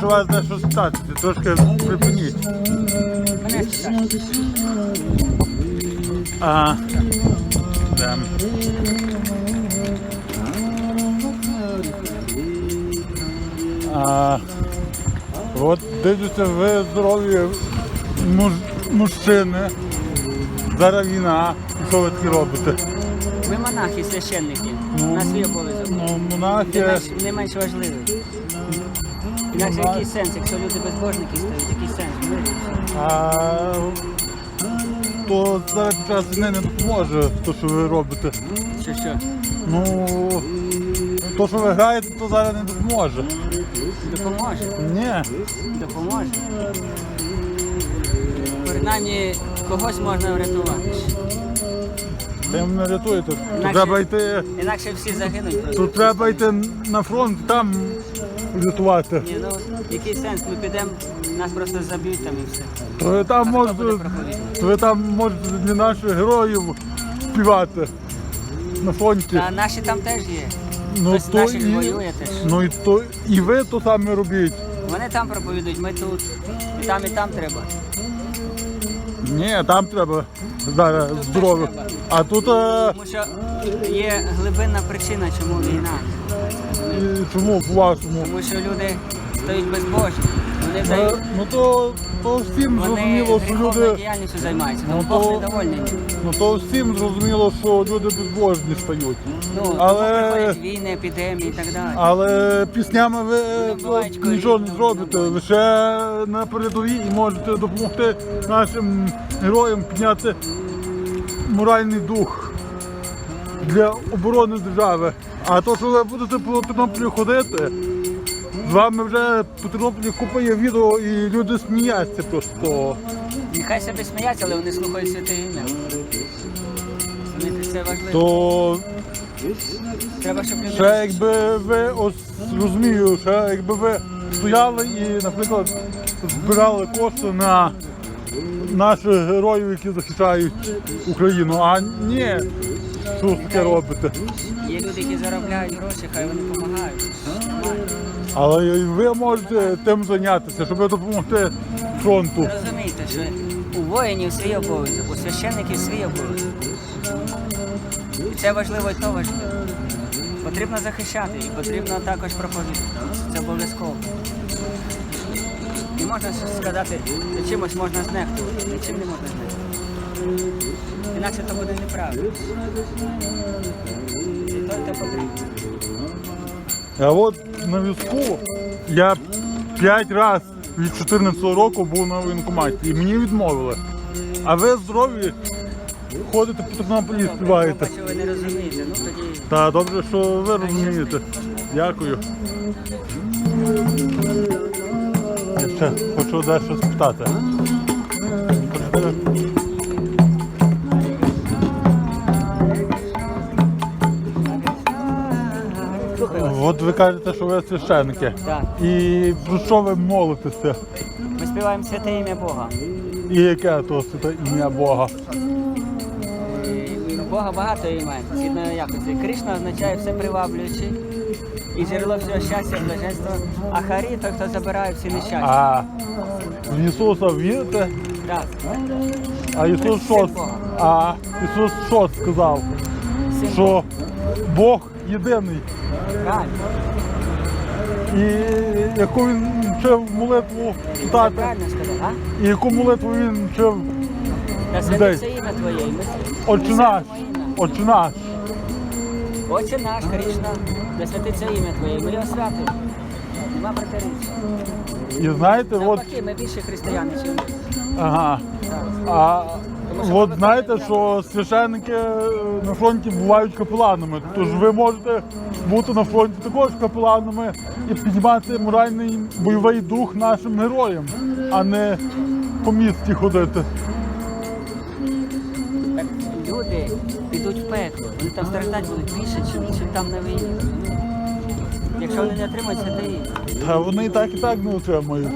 хочу вас дещо спитати, трошки припиніть. Мене. А, де? А, от дивлюся, ви здорові муж, мужчини. Зараз війна. І що ви таке робите? Ми монахи, священники. Ну, На свій обов'язок. Ну, монахи. наш не менш важливий. Інакше який сенс, якщо люди безбожники стають, який сенс? Ми А, то зараз час не допоможе те, що ви робите. що що? Ну, то, що ви граєте, то зараз не допоможе. Допоможе. Ні. Допоможе. Принаймні когось можна врятувати. Ви мене рятуєте. То Інакше- треба йти. Інакше всі загинуть просто. То треба йти на фронт, там рятувати. Ні, ну який сенс? Ми підемо, нас просто заб'ють там і все. То ви там А хто можете, буде проповідувати? ви там можете для наших героїв співати на фронті. А наші там теж є. Ну, Хтось то наших і- воює теж. Ну і то і ви то саме робіть. Вони там проповідують, ми тут. І там, і там треба. Ні, там треба зараз здоров'я. А тут е, Тому що є глибинна причина, чому війна. і чому по-вашому? Тому що люди стають безбожні. Вони Е. Ну то, то всім Вони зрозуміло, що гріховною люди. діяльністю займаються, тому Ну, Бог то- недовольний. Ну то всім зрозуміло, що люди безбожні стають. Ну, Але- тому приходять війни, епідемії і так далі. Але піснями ви е, бувають нічого не зробите. бувають. Лише на передовій і можете допомогти нашим героям підняти моральний дух для оборони держави. А то, що ви будете по Тернополі ходити, з вами вже по Тернополі купа є відео і люди сміються просто. Нехай себе сміяться, але вони слухають святе ім'я. Розумієте, Це важливо. То Треба, щоб люди. ще якби ви ось розумію, ще якби ви стояли і, наприклад, збирали кошти на наших героїв, які захищають Україну. А ні, що таке робите. Є люди, які заробляють гроші, хай вони допомагають. Але і ви можете тим зайнятися, щоб допомогти фронту. Розумієте, що у воїнів свій обов'язок, у священників свій обов'язок. І це важливо і то важливо. Потрібно захищати і потрібно також проповідати. Це обов'язково. Не можна сказати, чимось можна знехтувати, нічим не можна знехтувати. Інакше то буде неправильно. І то, і потрібно. А от на візку я п'ять разів від 14 року був на воєнкоматі і мені відмовили. А ви здорові ходите по Тернополі співаєте. Бачу, ви не розумієте. Ну тоді Та добре, що ви розумієте. Дякую. Я ще хочу дещо спитати. Слухай. От ви кажете, що ви священники. Так. І про що ви молитеся? Ми співаємо святе ім'я Бога. І яке то святе ім'я Бога? І Бога багато імен, згідно якості. Кришна означає все приваблюючий. І джерело всього щастя, блаженства. А Харі той, хто забирає всі нещастя. А в Ісуса вірите? Так. А Ісус що? Син Бога. А Ісус що сказав? Син Що Бог єдиний. І яку він вчив молитву читати, і яку молитву він вчив Людей. Отче наш, Отче наш. Отче наш, Кришна, да святиться ім'я Твоє. Ми його святимо. Нема протиріччя. І знаєте, от, Навпаки, ми більше християни, ніж ви. ага, а от знаєте, що священники на фронті бувають капеланами, тож ви можете бути на фронті також капеланами і піднімати моральний бойовий дух нашим героям, а не по місті ходити. Так люди підуть в пекло, вони там страждати будуть більше, ніж там на війні. Якщо вони не отримують святе ім'я. Та вони і так і так не отримують.